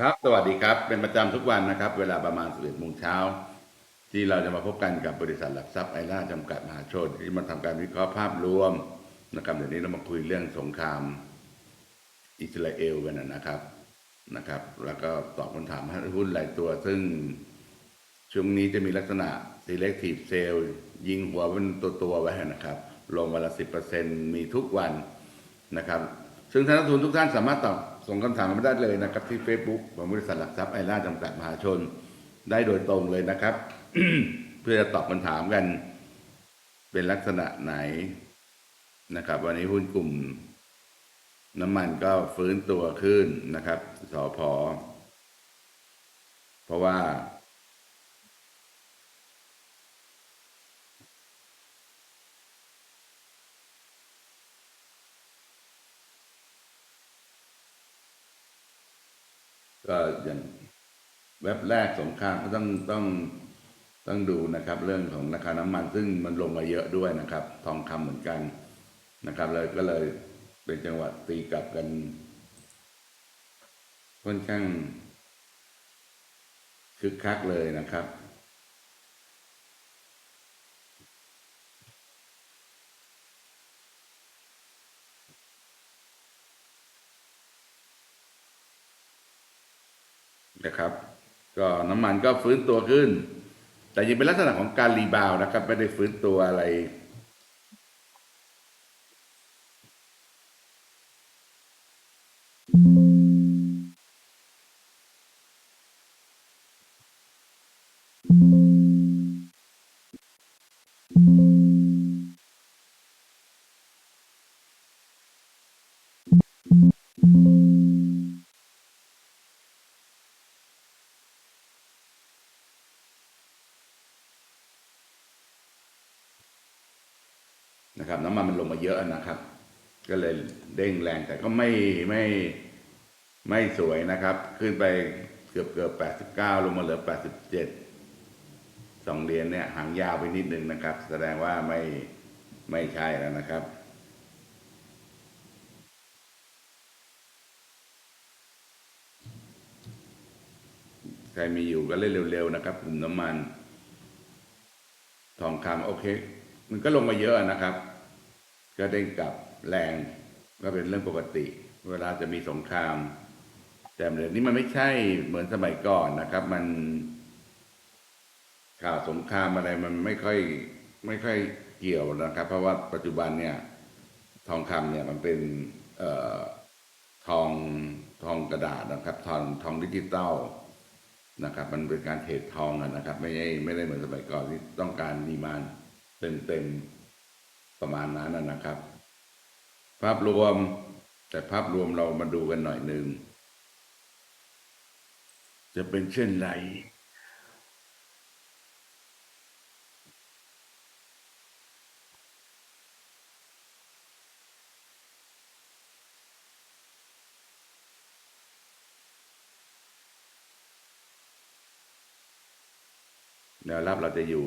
ครับ สวัสดีครับ เป็นประจำทุกวันนะครับ เวลาประมาณ 11โมงเช้า ที่เราจะมาพบกันกับบริษัทหลักทรัพย์ไอร่าจำกัดมหาชน ที่มาทำการวิเคราะห์ภาพรวมนะครับเดี๋ยวนี้เรามาคุยเรื่องสงคราม อิสราเอลกันนะครับนะครับ แล้วก็ตอบคำถามหุ้นรายตัว ซึ่งช่วงนี้จะมีลักษณะ selective sale ยิงหัวเป็นตัวตัวๆไว้นะครับ ลงวันละ10%มีทุกวันนะครับ ซึ่งท่านนักทุนทุกท่านสามารถตอบส่งคำถามมาได้เลยนะครับ ที่ Facebook ของบริษัทหลักทรัพย์ไอร่าจำกัดมหาชน ได้โดยตรงเลยนะครับ เพื่อจะตอบคำถามกัน เป็นลักษณะไหนนะครับ วันนี้หุ้นกลุ่ม น้ำมันก็ฟื้นตัวขึ้นนะครับสอพอเพราะว่า ก็อย่างเว็บแรกสงครามก็ต้องต้องต้องดูนะครับ เรื่องของราคาน้ำมันซึ่งมันลงมาเยอะด้วยนะครับ ทองคำเหมือนกันนะครับเลยก็เลยเป็นจังหวะตีกลับกันค่อนข้างคึกคักเลยนะครับ นะครับ ก็น้ำมันก็ฟื้นตัวขึ้น แต่ยังเป็นลักษณะของการรีบาวนะครับ ไม่ได้ฟื้นตัวอะไร นะครับน้ำมันมันลงมาเยอะนะครับ ก็เลยเด้งแรงแต่ก็ไม่ไม่ไม่สวยนะครับ ขึ้นไปเกือบเกือบแปดสิบเก้าลงมาเหลือแปดสิบเจ็ดสองเหรียญเนี่ยหางยาวไปนิดนึงนะครับ แสดงว่าไม่ไม่ใช่แล้วนะครับใครมีอยู่ก็เล่นเร็วๆนะครับกลุ่มน้ำมัน ทองคำโอเค มันก็ลงมาเยอะนะครับ ก็เด้งกลับแรงก็เป็นเรื่องปกติ เวลาจะมีสงคราม แต่เดี๋ยวนี้มันไม่ใช่เหมือนสมัยก่อนนะครับ มันข่าวสงครามอะไรมันไม่ค่อย ไม่ค่อยเกี่ยวนะครับ เพราะว่าปัจจุบันเนี่ย ทองคำเนี่ยมันเป็นเอ่อทองทองกระดาษนะครับ ทองทองดิจิตอลนะครับ มันเป็นการเทรดทองนะครับ ไม่ใช่ไม่ได้เหมือนสมัยก่อนที่ต้องการดีมาน เต็มๆประมาณนั้นนะนะครับ ภาพรวมแต่ภาพรวมเรามาดูกันหน่อยหนึ่งจะเป็นเช่นไรแนวรับเราจะอยู่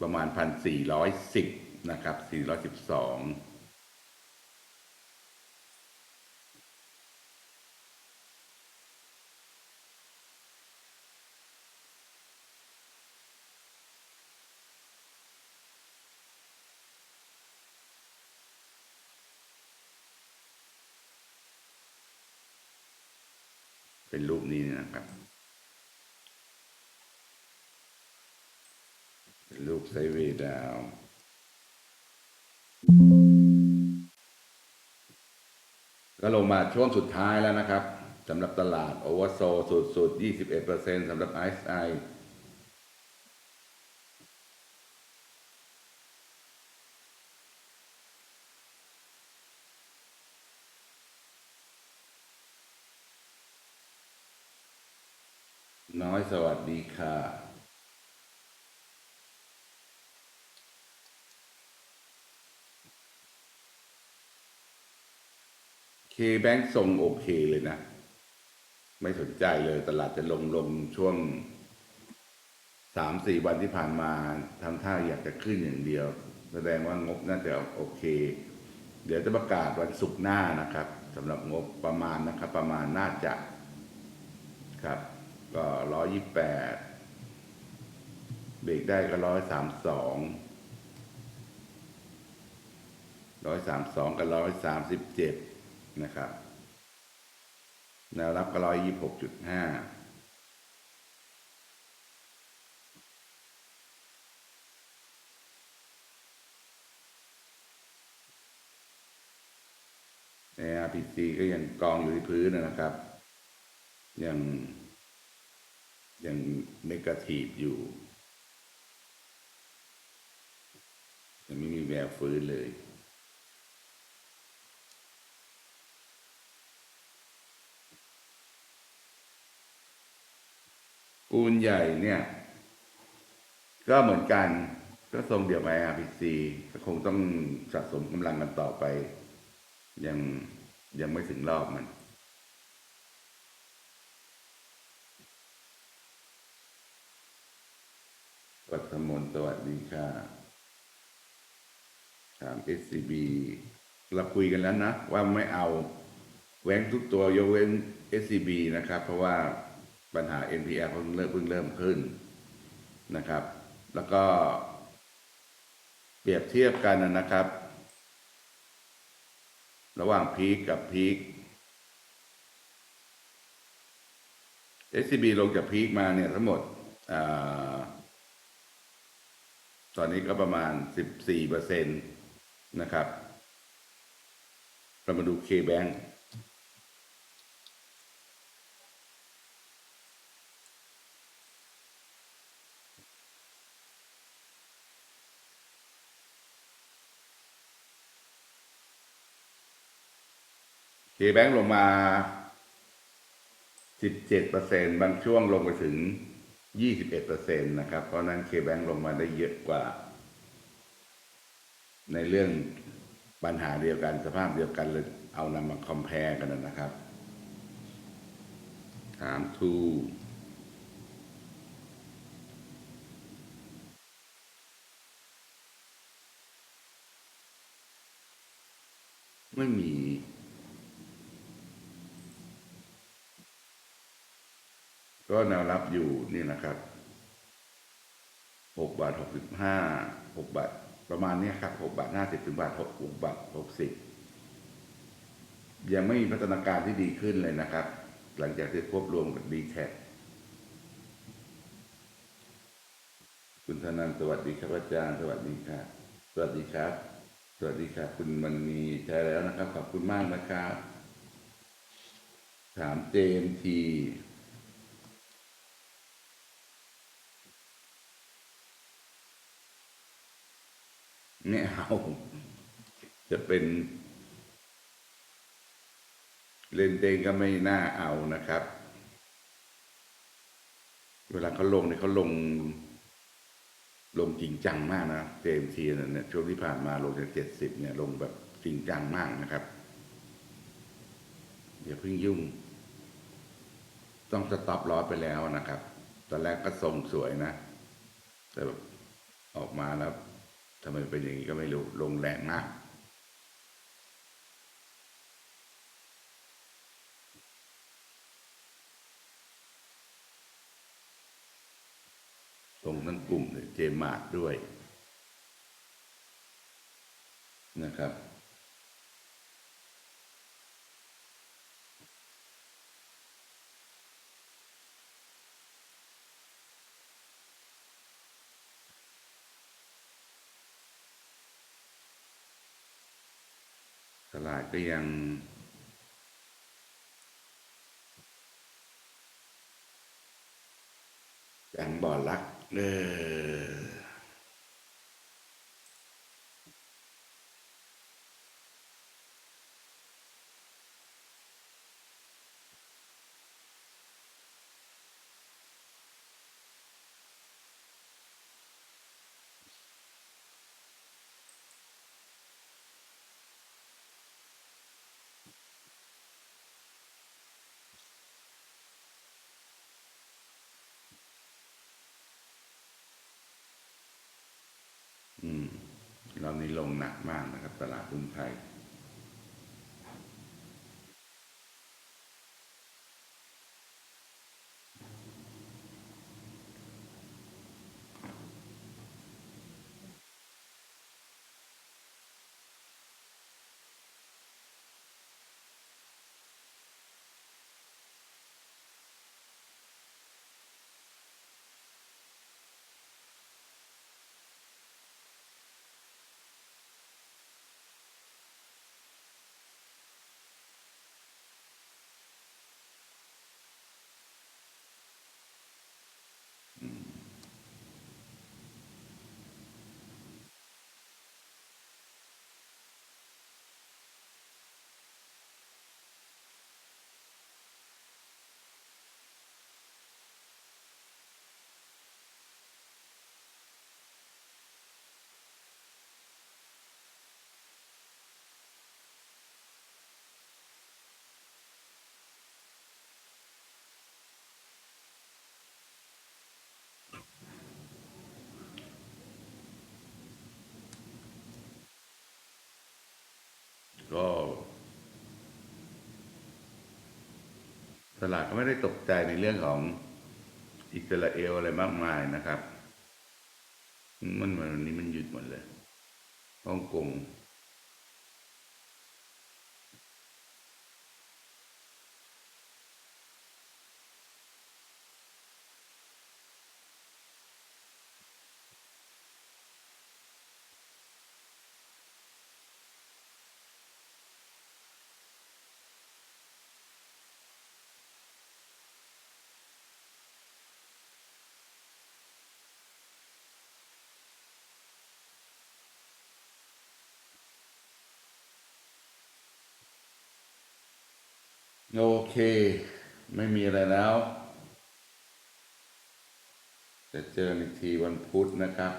ประมาณพันสี่ร้อยสิบนะครับสี่ร้อยสิบสองเป็นรูปนี้นะครับ เป็นรูปไซด์เวย์ดาวน์ก็ลงมาช่วงสุดท้ายแล้วนะครับสำหรับตลาดโอเวอร์โซสุดๆ21%สำหรับ RSI น้อยสวัสดีค่ะ แบงค์ทรงโอเคเลยนะ ไม่สนใจเลยตลาดจะลงลงช่วงสามสี่วันที่ผ่านมาทำท่าอยากจะขึ้นอย่างเดียว แสดงว่างบน่าจะโอเค เดี๋ยวจะประกาศวันศุกร์หน้านะครับสำหรับงบประมาณนะครับ ประมาณน่าจะครับ ก็ร้อยยี่แปดเบรกได้ก็ร้อยสามสองร้อยสามสองกับร้อยสามสิบเจ็ด นะครับ แนวรับก็ร้อยยี่หกจุดห้าใน RPC ก็ยังกองอยู่ที่พื้นนะครับ ยังยังเนกาทีฟอยู่ยังไม่มีแววฟื้นเลย ปูนใหญ่เนี่ย ก็เหมือนกัน ก็ทรงเดียวกับ RPC ก็คงต้องสะสมกำลังกันต่อไป ยังยังไม่ถึงรอบมันปัทมนสวัสดีค่ะ ถาม SCB เราคุยกันแล้วนะ ว่าไม่เอาแหวงทุกตัวยกเว้น SCB นะครับ เพราะว่า ปัญหา NPL เพิ่งเริ่มเพิ่งเริ่มขึ้นนะครับ แล้วก็เปรียบเทียบกันนะครับ ระหว่างพีคกับพีค SCB ลงจากพีคมาเนี่ยทั้งหมดอตอนนี้ก็ประมาณ 14เปอร์เซ็นต์นะครับ เรามาดู K-Bank K-Bank ลงมา 17เปอร์เซ็นบางช่วงลงไปถึง 21เปอร์เซ็นะครับ เพราะนั้น K-Bank ลงมาได้เยอะกว่า ในเรื่องปัญหาเดียวกันสภาพเดียวกันเลยเอานำมาคอมเพลกันนะครับ ถามทูไม่มี ก็แนวรับอยู่นี่นะครับหกบาทหกสิบห้าหกบาทประมาณนี้ครับหกบาทห้าสิบถึงบาทหกหกบาทหกสิบยังไม่มีพัฒนาการที่ดีขึ้นเลยนะครับ หลังจากที่ควบรวมกับดีแท็คุณธนันสวัสดีครับอาจารย์ สวัสดีครับ สวัสดีครับ สวัสดีครับ คุณมันมีใช้แล้วนะครับ ขอบคุณมากนะครับ ถามเจมที ไม่เอา จะเป็น เล่นเต้นก็ไม่น่าเอานะครับ เวลาเขาลงเนี่ยเขาลง ลงจริงจังมากนะเจมทีเนี่ยช่วงที่ผ่านมาลงจากเจ็ดสิบเนี่ย ลงแบบจริงจังมากนะครับอย่าเพิ่งยุ่ง ต้องสต็อปล้อไปแล้วนะครับ ตอนแรกก็ทรงสวยนะ แต่แบบออกมาแล้ว ทำไมเป็นอย่างนี้ก็ไม่รู้ ลงแรงมากตรงทั้งกลุ่มเลยเจมมาดด้วยนะครับ ตลาดก็ยัง ยังบ่อรักเอออื เรานี่ลงหนักมากนะครับ ตลาดหุ้นไทย ตลาดก็ไม่ได้ตกใจในเรื่องของอิสราเอลอะไรมากมายนะครับ มันวันนี้มันหยุดหมดเลยฮ่องกง โอเค ไม่มีอะไรแล้ว จะเจอกันอีกทีวันพุธนะครับ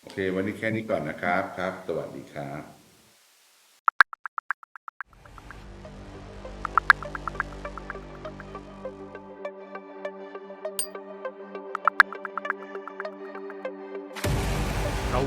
โอเค วันนี้แค่นี้ก่อนนะครับครับ สวัสดีครับ